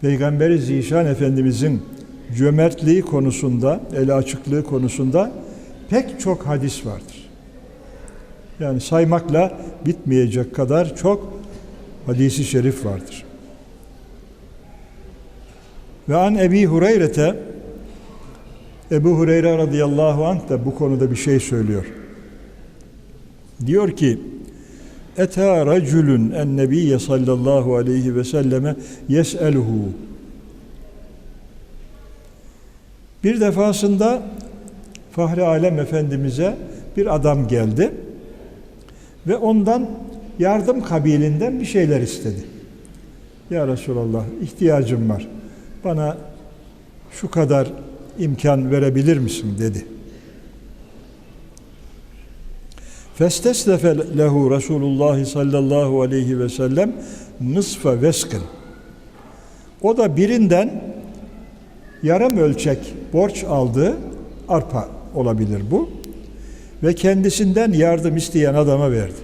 Peygamberi Zişan Efendimizin cömertliği konusunda, ele açıklığı konusunda pek çok hadis vardır. Yani saymakla bitmeyecek kadar çok hadisi şerif vardır. Ve an Ebi Hureyre'te Ebu Hureyre radıyallahu anh da bu konuda bir şey söylüyor. Diyor ki Eta raculun en nebiyye sallallahu aleyhi ve selleme yes'eluhu Bir defasında Fahri Alem Efendimiz'e bir adam geldi ve ondan yardım kabilinden bir şeyler istedi. Ya Resulallah ihtiyacım var. Bana şu kadar imkan verebilir misin dedi. Festeslefe lehu Resulullah sallallahu aleyhi ve sellem nısfe veskın. O da birinden yarım ölçek borç aldığı arpa olabilir bu. Ve kendisinden yardım isteyen adama verdi.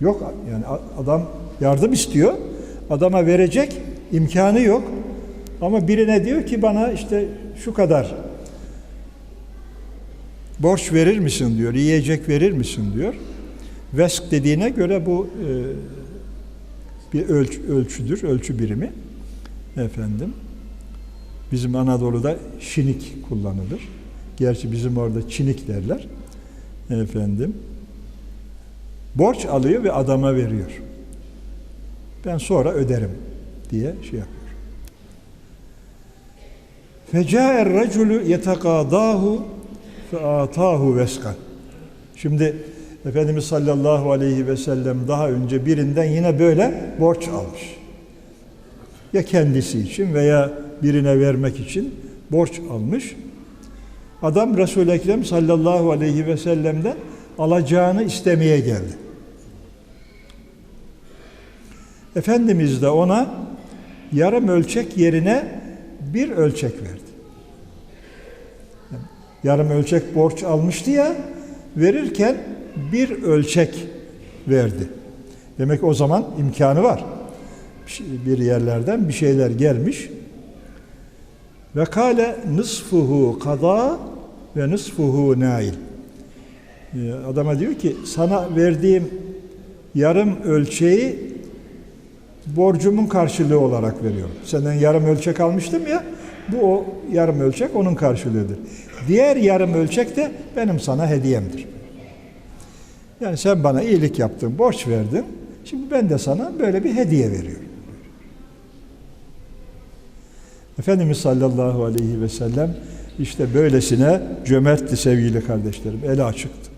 Yok yani adam yardım istiyor. Adama verecek imkanı yok. Ama birine diyor ki bana işte şu kadar borç verir misin diyor, yiyecek verir misin diyor. Vesk dediğine göre bu e, bir ölç, ölçüdür, ölçü birimi. Efendim, bizim Anadolu'da şinik kullanılır. Gerçi bizim orada çinik derler. Efendim, borç alıyor ve adama veriyor. Ben sonra öderim diye şey yapıyor. Feca'er raculu yetekadahu featahu veskan. Şimdi Efendimiz sallallahu aleyhi ve sellem daha önce birinden yine böyle borç almış. Ya kendisi için veya birine vermek için borç almış. Adam Resul-i Ekrem sallallahu aleyhi ve sellem'den alacağını istemeye geldi. Efendimiz de ona yarım ölçek yerine bir ölçek verdi. Yarım ölçek borç almıştı ya, verirken bir ölçek verdi. Demek o zaman imkanı var. Bir yerlerden bir şeyler gelmiş. Ve kale nısfuhu kada ve nısfuhu nail. Adama diyor ki sana verdiğim yarım ölçeği borcumun karşılığı olarak veriyorum. Senden yarım ölçek almıştım ya, bu o yarım ölçek onun karşılığıdır. Diğer yarım ölçek de benim sana hediyemdir. Yani sen bana iyilik yaptın, borç verdin. Şimdi ben de sana böyle bir hediye veriyorum. Efendimiz sallallahu aleyhi ve sellem işte böylesine cömertti sevgili kardeşlerim. Eli açıktı.